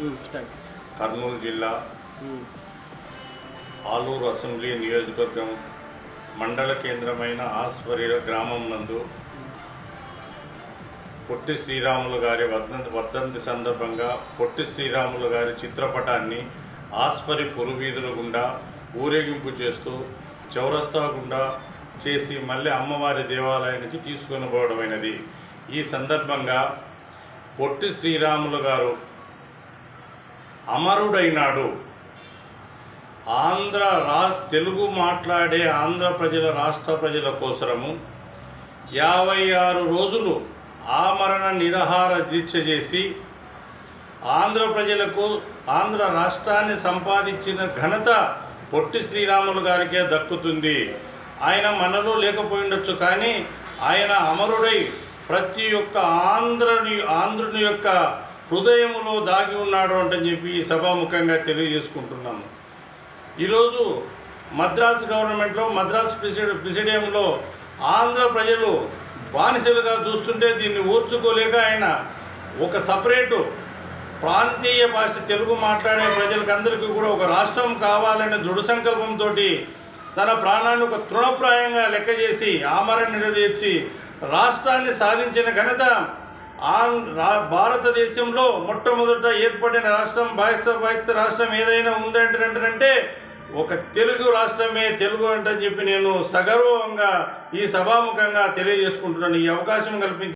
Hmm, Kurnool జిల్లా hmm. Aluru assembly నియోజకవర్గం మండల కేంద్రమైన ఆస్వర్య గ్రామం నందు పొట్టి శ్రీరాములు గారి వర్ధంతి సందర్భంగా పొట్టి శ్రీరాములు గారి చిత్రపటాన్ని ఆస్పరి పురువీధుల గుండా ఊరేగింపు చేస్తూ చౌరస్తా గుండా చేసి మళ్ళీ అమ్మవారి దేవాలయానికి తీసుకొని పోవడమైనది. ఈ సందర్భంగా పొట్టి శ్రీరాములు గారు అమరుడైనాడు. ఆంధ్ర రా తెలుగు మాట్లాడే ఆంధ్ర ప్రజల రాష్ట్ర ప్రజల కోసరము యాభై ఆరు రోజులు ఆమరణ నిరహార దీక్ష చేసి ఆంధ్ర ప్రజలకు ఆంధ్ర రాష్ట్రాన్ని సంపాదించిన ఘనత పొట్టి శ్రీరాములు గారికే దక్కుతుంది. ఆయన మనలో లేకపోయిండొచ్చు కానీ ఆయన అమరుడై ప్రతి ఒక్క ఆంధ్రని ఆంధ్రుని యొక్క హృదయములో దాగి ఉన్నాడు అంటని చెప్పి సభాముఖంగా తెలియజేసుకుంటున్నాము. ఈరోజు మద్రాసు గవర్నమెంట్లో మద్రాసు ప్రెసిడె ప్రెసిడియంలో ఆంధ్ర ప్రజలు బానిసలుగా చూస్తుంటే దీన్ని ఓర్చుకోలేక ఆయన ఒక సపరేటు ప్రాంతీయ భాష తెలుగు మాట్లాడే ప్రజలకందరికీ కూడా ఒక రాష్ట్రం కావాలనే దృఢ సంకల్పంతో తన ప్రాణాన్ని ఒక తృణప్రాయంగా లెక్క చేసి ఆమరణ నిలదీర్చి రాష్ట్రాన్ని సాధించిన ఘనత ఆంధ్ర భారతదేశంలో మొట్టమొదట ఏర్పడిన రాష్ట్రం బాధ్యత రాష్ట్రం ఏదైనా ఉందంటే ఒక తెలుగు రాష్ట్రమే తెలుగు అంటే చెప్పి నేను సగర్వంగా ఈ సభాముఖంగా తెలియజేసుకుంటున్నాను. ఈ అవకాశం కల్పించి